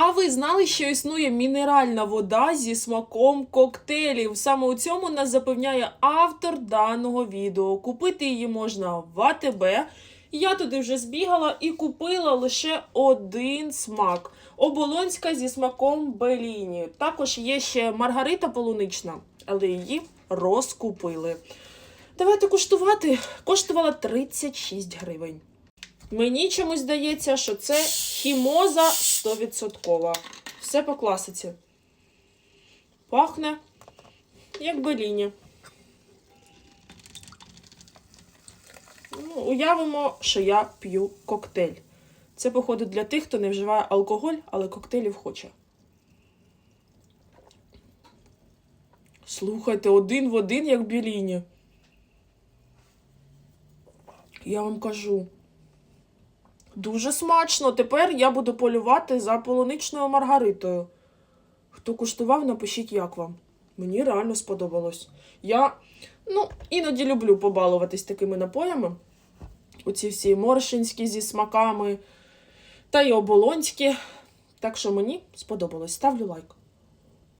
А ви знали, що існує мінеральна вода зі смаком коктейлів? Саме у цьому нас запевняє автор даного відео. Купити її можна в АТБ. Я туди вже збігала і купила лише один смак. Оболонська зі смаком Беліні. Також є ще Маргарита полунична, але її розкупили. Давайте куштувати. Коштувала 36 гривень. Мені чомусь здається, що це хімоза 100%. Все по класиці. Пахне як беліні. Ну, уявимо, що я п'ю коктейль. Це, походу, для тих, хто не вживає алкоголь, але коктейлів хоче. Слухайте, один в один, як біліні. Я вам кажу. Дуже смачно. Тепер я буду полювати за полуничною маргаритою. Хто куштував, напишіть, як вам. Мені реально сподобалось. Я ну, іноді люблю побалуватись такими напоями. Оці всі моршинські зі смаками та й оболонські. Так що мені сподобалось. Ставлю лайк.